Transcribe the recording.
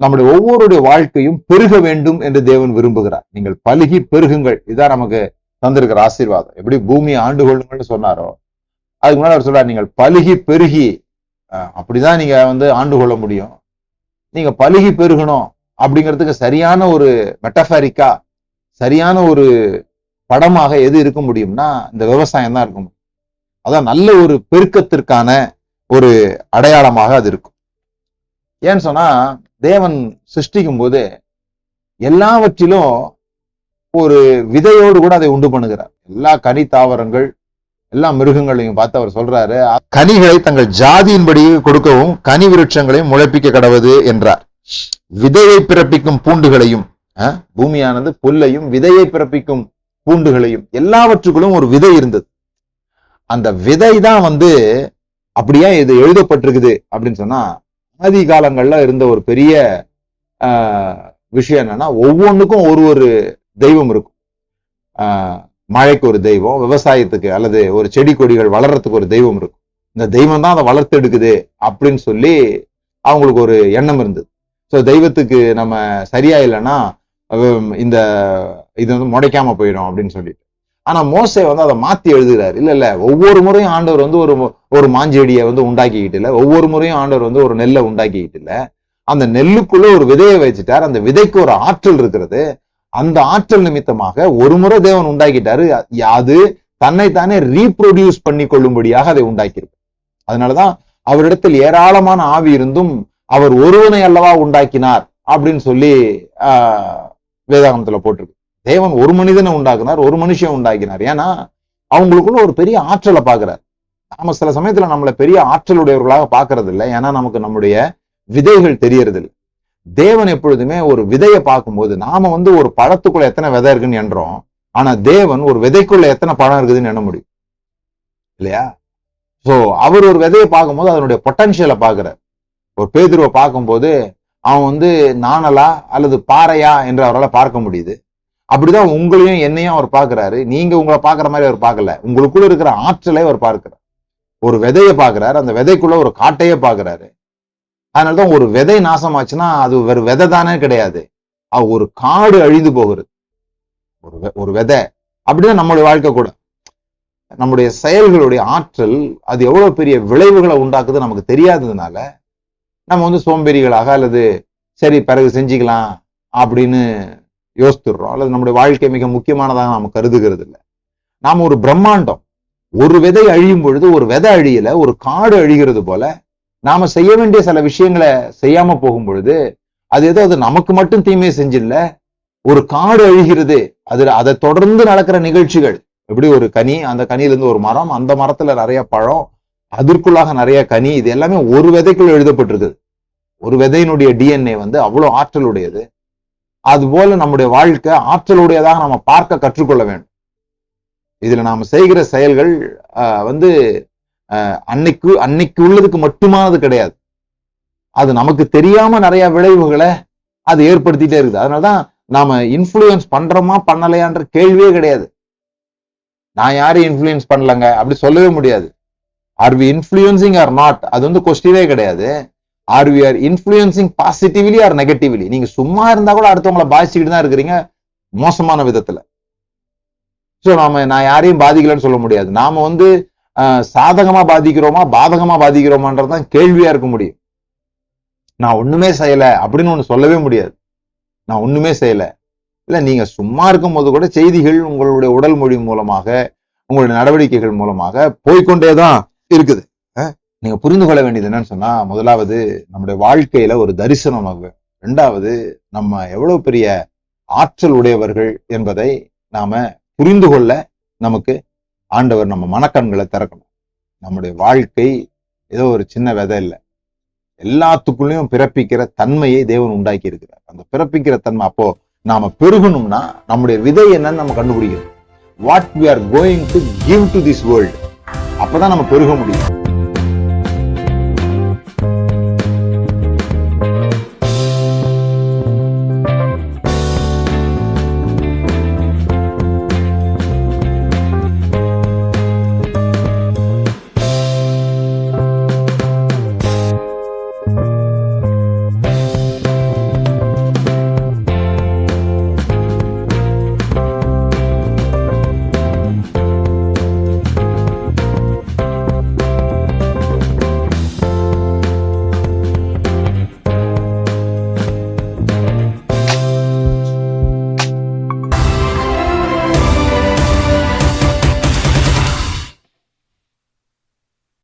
நம்முடைய ஒவ்வொருடைய வாழ்க்கையும் பெருக வேண்டும் என்று தேவன் விரும்புகிறார். நீங்கள் பழுகி பெருகுங்கள். இதான் நமக்கு தந்திருக்கிற ஆசீர்வாதம். எப்படி பூமியை ஆண்டு கொள்ளுங்கள்னு சொன்னாரோ அதுக்கு முன்னாடி அவர் சொல்றார் நீங்கள் பழுகி பெருகி அஹ், அப்படிதான் நீங்க வந்து ஆண்டு கொள்ள முடியும். நீங்க பழுகி பெருகணும் அப்படிங்கிறதுக்கு சரியான ஒரு மெட்டஃபாரிக்கா சரியான ஒரு படமாக எது இருக்க முடியும்னா இந்த விவசாயம் தான் இருக்க முடியும். அதான் நல்ல ஒரு பெருக்கத்திற்கான ஒரு அடையாளமாக அது இருக்கும். ஏன்னு சொன்னா தேவன் சிருஷ்டிக்கும் போது எல்லாவற்றிலும் ஒரு விதையோடு கூட அதை உண்டு பண்ணுகிறார். எல்லா கனி தாவரங்கள் எல்லா மிருகங்களையும் பார்த்து அவர் சொல்றாரு கனிகளை தங்கள் ஜாதியின்படி கொடுக்கவும் கனி விருட்சங்களையும் முளைப்பிக்க கடவுது என்றார். விதையை பிறப்பிக்கும் பூண்டுகளையும் பூமியானது புல்லையும் விதையை பிறப்பிக்கும் பூண்டுகளையும் எல்லாவற்றுக்குள்ளும் ஒரு விதை இருந்தது. அந்த விதை தான் வந்து அப்படியே இது எழுதப்பட்டிருக்குது அப்படின்னு சொன்னா ஆதி காலங்கள்ல இருந்த ஒரு பெரிய ஆஹ், விஷயம் என்னன்னா ஒவ்வொன்றுக்கும் ஒரு ஒரு தெய்வம் இருக்கும். ஆஹ், மழைக்கு ஒரு தெய்வம் விவசாயத்துக்கு அல்லது ஒரு செடி கொடிகள் வளர்றதுக்கு ஒரு தெய்வம் இருக்கும். இந்த தெய்வம் தான் அதை வளர்த்து எடுக்குது அப்படின்னு சொல்லி அவங்களுக்கு ஒரு எண்ணம் இருந்தது. ஸோ தெய்வத்துக்கு நம்ம சரியா இல்லைன்னா இந்த இது வந்து முடைக்காம போயிடும் அப்படின்னு சொல்லிட்டு. ஆனா மோசை வந்து அதை மாத்தி எழுதுகிறார் இல்ல இல்ல ஒவ்வொரு முறையும் ஆண்டவர் வந்து ஒரு ஒரு மாஞ்செடியை வந்து உண்டாக்கிக்கிட்டு இல்ல ஒவ்வொரு முறையும் ஆண்டவர் வந்து ஒரு நெல்லை உண்டாக்கிக்கிட்டு இல்ல. அந்த நெல்லுக்குள்ள ஒரு விதையை வச்சுட்டார். அந்த விதைக்கு ஒரு ஆற்றல் இருக்கிறது. அந்த ஆற்றல் நிமித்தமாக ஒரு முறை தேவன் உண்டாக்கிட்டாரு. அது தன்னைத்தானே ரீப்ரொடியூஸ் பண்ணி கொள்ளும்படியாக அதை உண்டாக்கியிருக்கு. அதனாலதான் அவரிடத்தில் ஏராளமான ஆவி இருந்தும் அவர் ஒருவனை அல்லவா உண்டாக்கினார் அப்படின்னு சொல்லி ஆஹ் வேதாகமத்துல போட்டிருக்கு. தேவன் ஒரு மனிதனை உண்டாக்குனார் ஒரு மனுஷன் உண்டாக்கினார். ஏன்னா அவங்களுக்குள்ள ஒரு பெரிய ஆற்றலை பார்க்கிறார். நாம சில சமயத்துல நம்மளை பெரிய ஆற்றலுடையவர்களாக பார்க்கறது இல்லை ஏன்னா நமக்கு நம்முடைய விதைகள் தெரியறது இல்லை தேவன் எப்பொழுதுமே ஒரு விதையை பார்க்கும்போது நாம வந்து ஒரு பழத்துக்குள்ள எத்தனை விதை இருக்குன்னு என்றோம் ஆனா தேவன் ஒரு விதைக்குள்ள எத்தனை பழம் இருக்குதுன்னு எண்ண முடியும். இல்லையா? சோ அவர் ஒரு விதையை பார்க்கும்போது அதனுடைய பொட்டன்ஷியலை பார்க்கிறார். ஒரு பேதுருவை பார்க்கும்போது அவன் வந்து நாணலா அல்லது பாறையா என்று அவரால் பார்க்க முடியுது. அப்படிதான் உங்களையும் என்னையும் அவர் பார்க்கிறாரு. நீங்க உங்களை பார்க்குற மாதிரி அவர் பார்க்கல. உங்களுக்குள்ள இருக்கிற ஆற்றலை அவர் பார்க்கிறார். ஒரு விதையை பார்க்கிறாரு. அந்த விதைக்குள்ள ஒரு காட்டையே பார்க்கிறாரு. அதனாலதான் ஒரு விதை நாசமாச்சுன்னா அது வேறு விதை தானே கிடையாது. அது ஒரு காடு அழிந்து போகிறது. ஒரு ஒரு விதை. அப்படிதான் நம்மளுடைய வாழ்க்கை கூட. நம்முடைய செயல்களுடைய ஆற்றல் அது எவ்வளவு பெரிய விளைவுகளை உண்டாக்குது நமக்கு தெரியாததுனால நம்ம வந்து சோம்பேறிகளாக அல்லது சரி பிறகு செஞ்சுக்கலாம் அப்படின்னு யோசித்துடுறோம் அல்லது நம்முடைய வாழ்க்கை மிக முக்கியமானதாக நாம் கருதுகிறது இல்லை நாம் ஒரு பிரம்மாண்டம். ஒரு விதை அழியும் பொழுது ஒரு விதை அழியல ஒரு காடு அழிகிறது போல நாம செய்ய வேண்டிய சில விஷயங்களை செய்யாம போகும் பொழுது அது ஏதோ அது நமக்கு மட்டும் தீமையை செஞ்சில்ல. ஒரு காடு அழிகிறது. அது அதை தொடர்ந்து நடக்கிற நிகழ்ச்சிகள். எப்படி ஒரு கனி அந்த கனியிலிருந்து ஒரு மரம் அந்த மரத்துல நிறைய பழம் அதற்குள்ளாக நிறைய கனி இது எல்லாமே ஒரு விதைக்குள் எழுதப்பட்டிருக்குது. ஒரு விதையினுடைய டிஎன்ஏ வந்து அவ்வளவு ஆற்றலுடையது. அதுபோல நம்முடைய வாழ்க்கை ஆற்றலுடையதாக நம்ம பார்க்க கற்றுக்கொள்ள வேண்டும். இதுல நாம செய்கிற செயல்கள் ஆஹ், வந்து ஆஹ், அன்னைக்கு அன்னைக்கு உள்ளதுக்கு மட்டுமானது கிடையாது. அது நமக்கு தெரியாம நிறைய விளைவுகளை அது ஏற்படுத்திட்டே இருக்குது. அதனாலதான் நாம இன்ஃப்ளூயன்ஸ் பண்றோமா பண்ணலையான்ற கேள்வியே கிடையாது. நான் யாரையும் இன்ஃப்ளூயன்ஸ் பண்ணலங்க? அப்படி சொல்லவே முடியாது. Are we influencing or not அது வந்து கொஸ்டினே கிடையாது. Are we are influencing positively or negatively நீங்க சும்மா இருந்தா கூட அடுத்தவங்களை பாதிச்சுக்கிட்டு தான் இருக்கிறீங்க. மோசமான விதத்துல. ஸோ நாம நான் யாரையும் பாதிக்கலன்னு சொல்ல முடியாது. நாம வந்து ஆஹ், சாதகமா பாதிக்கிறோமா பாதகமா பாதிக்கிறோமான்றதுதான் கேள்வியா இருக்க முடியும். நான் ஒண்ணுமே செய்யல அப்படின்னு ஒண்ணு சொல்லவே முடியாது. நான் ஒண்ணுமே செய்யல. இல்ல நீங்க சும்மா இருக்கும் போது கூட செய்திகள் உங்களுடைய உடல் மொழி மூலமாக உங்களுடைய நடவடிக்கைகள் மூலமாக போய்க்கொண்டே தான் இருக்குது. நீங்க புரிந்து கொள்ள வேண்டியது என்னன்னு சொன்னா முதலாவது நம்முடைய வாழ்க்கையில ஒரு தரிசனம் நமக்கு ரெண்டாவது நம்ம எவ்வளவு பெரிய ஆற்றல் உடையவர்கள் என்பதை நாம புரிந்து கொள்ள நமக்கு ஆண்டவர் நம்ம மனக்கண்களை திறக்கணும். நம்முடைய வாழ்க்கை ஏதோ ஒரு சின்ன விதை இல்லை. எல்லாத்துக்குள்ளேயும் பிறப்பிக்கிற தன்மையை தேவன் உண்டாக்கி இருக்கிறார். அந்த பிறப்பிக்கிற தன்மை அப்போ நாம பெருகணும்னா நம்முடைய விதை என்னன்னு நம்ம கண்டுபிடிக்கணும். What we are going to give to this world அப்பதான் நம்ம பெருக முடியும்.